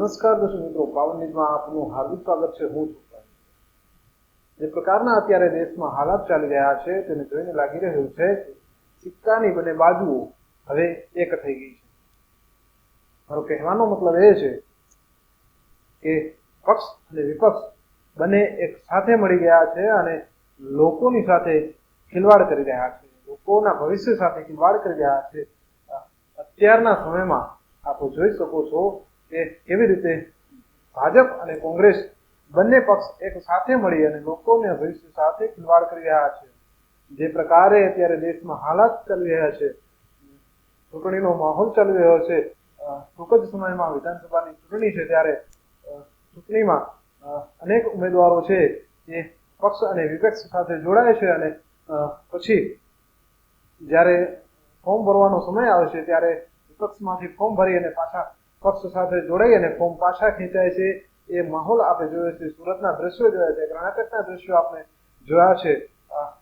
નમસ્કાર દર્શક મિત્રો, પાવન ન્યૂઝમાં આપનું હાર્દિક સ્વાગત છે. હું જે પ્રકારના અત્યારે દેશમાં હાલાત ચાલી રહ્યા છે, તેને જોઈને લાગી રહ્યું છે સિક્કાની બંને બાજુઓ હવે એક થઈ ગઈ છે. મારો કહેવાનો મતલબ એ છે કે પક્ષ અને વિપક્ષ બંને એક સાથે મળી ગયા છે અને લોકોની સાથે ખિલવાડ કરી રહ્યા છે. લોકોના ભવિષ્ય સાથે ખિલવાડ કરી રહ્યા છે. અત્યારના સમયમાં, આપ જોઈ શકો છો કે કેવી રીતે ભાજપ અને કોંગ્રેસ બંને પક્ષ એક સાથે મળી અને લોકોને ભવિષ્ય સાથે ખિલવાડ કરી રહ્યા છે. જે પ્રકારે અત્યારે દેશમાં હાલાત ચાલી રહ્યા છે, ચૂંટણીનો માહોલ ચાલી રહ્યો છે ટૂંક જ સમયમાં વિધાનસભાની ચૂંટણી છે ત્યારે ચૂંટણીમાં અનેક ઉમેદવારો છે એ પક્ષ અને વિપક્ષ સાથે જોડાય છે અને પછી જ્યારે ફોર્મ ભરવાનો સમય આવે છે ત્યારે વિપક્ષમાંથી ફોર્મ ભરી અને પાછા પક્ષ સાથે જોડાઈ અને ફોર્મ પાછા ખેંચાય છે. એ માહોલ આપણે જોયો છે. સુરતના દ્રશ્યો જોયા છે. કર્ણાટકના દ્રશ્યો આપણે જોયા છે.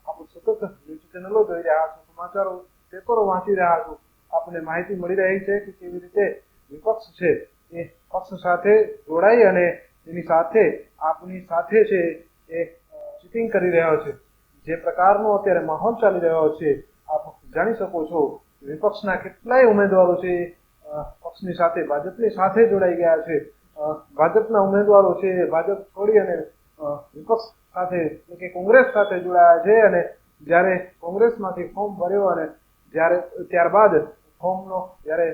આપણે સતત ન્યૂઝ ચેનલો જોઈ રહ્યા છો. સમાચારો, પેપરો વાંચી રહ્યા છો. આપણને માહિતી મળી રહી છે કે કેવી રીતે વિપક્ષ છે એ પક્ષ સાથે જોડાઈ અને એની સાથે આપની સાથે છે એ ચીટિંગ કરી રહ્યો છે. જે પ્રકારનો અત્યારે માહોલ ચાલી રહ્યો છે, આપ જાણી શકો છો વિપક્ષના કેટલાય ઉમેદવારો છે પક્ષની સાથે ભાજપની સાથે જોડાઈ ગયા છે. ભાજપના ઉમેદવારો છે ભાજપ છોડી અને વિપક્ષ સાથે એટલે કે કોંગ્રેસ સાથે જોડાયા છે અને જ્યારે કોંગ્રેસમાંથી ફોર્મ ભર્યો અને જ્યારે, ત્યારબાદ ફોર્મનો જ્યારે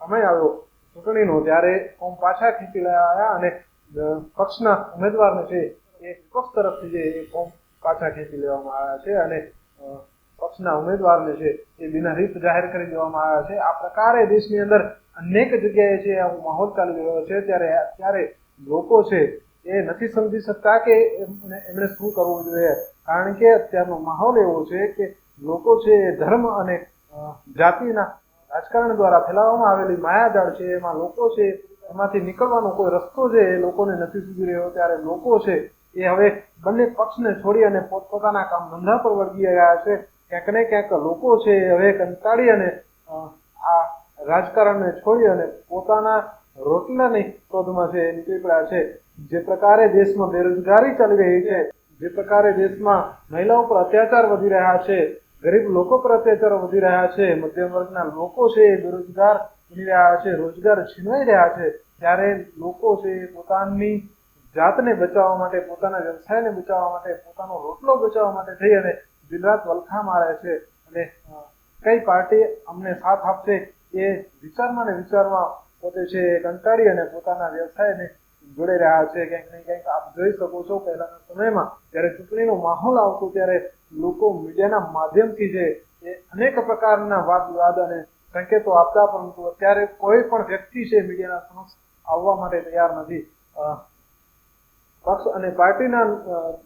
સમય આવ્યો ચૂંટણીનો, ત્યારે ફોર્મ પાછા ખેંચી લાયા અને પક્ષના ઉમેદવારને છે એ વિપક્ષ તરફથી જે એ ફોર્મ પાછા ખેંચી લેવામાં આવ્યા છે અને પક્ષના ઉમેદવારને છે એ બિના રીત જાહેર કરી દેવામાં આવ્યા છે. આ પ્રકારે દેશની અંદર અનેક જગ્યાએ છે આવો માહોલ ચાલી રહ્યો છે, ત્યારે ત્યારે લોકો છે એ નથી સમજી શકતા કે એમણે શું કરવું જોઈએ. કારણ કે અત્યારનો માહોલ એવો છે કે લોકો છે એ ધર્મ અને જાતિના રાજકારણ દ્વારા ફેલાવવામાં આવેલી માયાજાળ છે, એમાં લોકો છે એમાંથી નીકળવાનો કોઈ રસ્તો છે એ લોકોને નથી સૂજી રહ્યો. ત્યારે લોકો છે એ હવે બંને પક્ષને છોડી અને પોતપોતાના કામ ધંધા પર વળગી રહ્યા છે. ક્યાંક ને ક્યાંક લોકો છે હવે કંટાળી અને રાજકારણને છોડી અને પોતાના રોટલાની શોધમાં છે નીકળ્યા નીકળી છે. જે પ્રકારે દેશમાં બેરોજગારી ચાલી રહી છે, જે પ્રકારે દેશમાં મહિલાઓ પર અત્યાચાર વધી રહ્યા છે, ગરીબ લોકો પર અત્યાચારો વધી રહ્યા છે, મધ્યમ વર્ગના લોકો છે એ બેરોજગાર બની રહ્યા છે, રોજગાર છીનવાઈ રહ્યા છે. ત્યારે લોકો છે એ પોતાની જાતને બચાવવા માટે, પોતાના વ્યવસાયને બચાવવા માટે, પોતાનો રોટલો બચાવવા માટે થઈ અને દિલરાત વલખા મારે છે. અને કઈ પાર્ટી અમને સાથ આપશે એ વિચારમાં ને વિચારમાં પોતે છે કંટાળી અને પોતાના વ્યવસાયને જોડે રહ્યા છે. ક્યાંક ને ક્યાંક આપ જોઈ શકો છો પહેલાના સમયમાં જ્યારે ચૂંટણીનો માહોલ આવતો ત્યારે લોકો મીડિયાના માધ્યમથી જે એ અનેક પ્રકારના વાદ વિવાદ અને સંકેતો આપતા, પરંતુ અત્યારે કોઈ પણ વ્યક્તિ છે મીડિયાના સમક્ષ આવવા માટે તૈયાર નથી. પક્ષ અને પાર્ટીના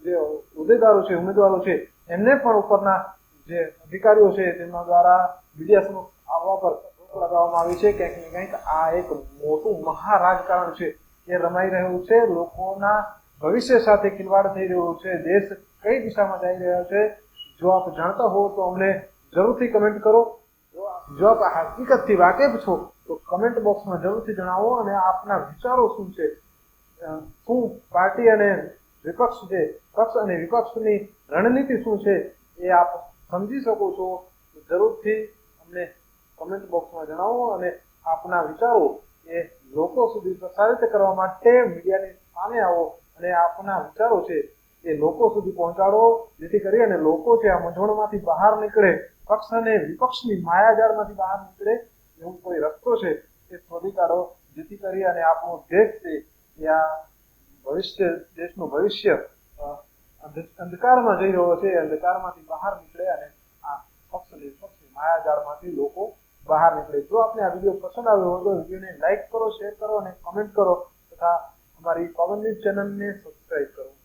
જે હોદ્દેદારો છે, ઉમેદવારો છે, એમને પણ ઉપરના જે અધિકારીઓ છે, તેમના દ્વારા મીડિયા સમક્ષ આવવા પર લગાવવામાં આવી છે ક્યાંક ને ક્યાંક આ એક મોટું મહારાજકારણ છે. એ રમાઈ રહ્યું છે, લોકોના ભવિષ્ય સાથે ખિલવાડ થઈ રહ્યો છે, દેશ કઈ દિશામાં જઈ રહ્યો છે, જો આપ જાણતા હો તો અમને જરૂરથી કમેન્ટ કરો. જો આપ- હકીકતથી વાકેફ છો, તો કમેન્ટ બોક્સમાં જરૂરથી જણાવો અને આપના વિચારો શું છે? શું પાર્ટી અને વિપક્ષ છે, પક્ષ અને વિપક્ષની રણનીતિ શું છે, એ આપ સમજી શકો છો. જરૂરથી અમને કમેન્ટ બોક્સમાં જણાવો અને આપના વિચારો એ લોકો સુધી પ્રસારિત કરવા માટે મીડિયાની સામે આવો અને આપના વિચારો છે એ લોકો સુધી પહોંચાડો, જેથી કરી અને લોકો છે આ મૂંઝવણમાંથી બહાર નીકળે, પક્ષ અને વિપક્ષની માયાજાળમાંથી બહાર નીકળે એવું કોઈ રસ્તો છે એ શોધી કાઢો, જેથી કરી અને આપણો દેશ છે એ આ ભવિષ્ય, દેશનું ભવિષ્ય અંધકારમાં જઈ રહ્યો છે, અંધકારમાંથી બહાર નીકળે અને આ પક્ષ અને માયાજાળમાંથી લોકો બહાર નીકળે. જો આપને આ વીડિયો પસંદ આવ્યો હોય તો વિડીયોને લાઇક કરો, શેર કરો અને કમેન્ટ કરો તથા અમારી પવન ન્યૂઝ ચેનલને સબસ્ક્રાઈબ કરો.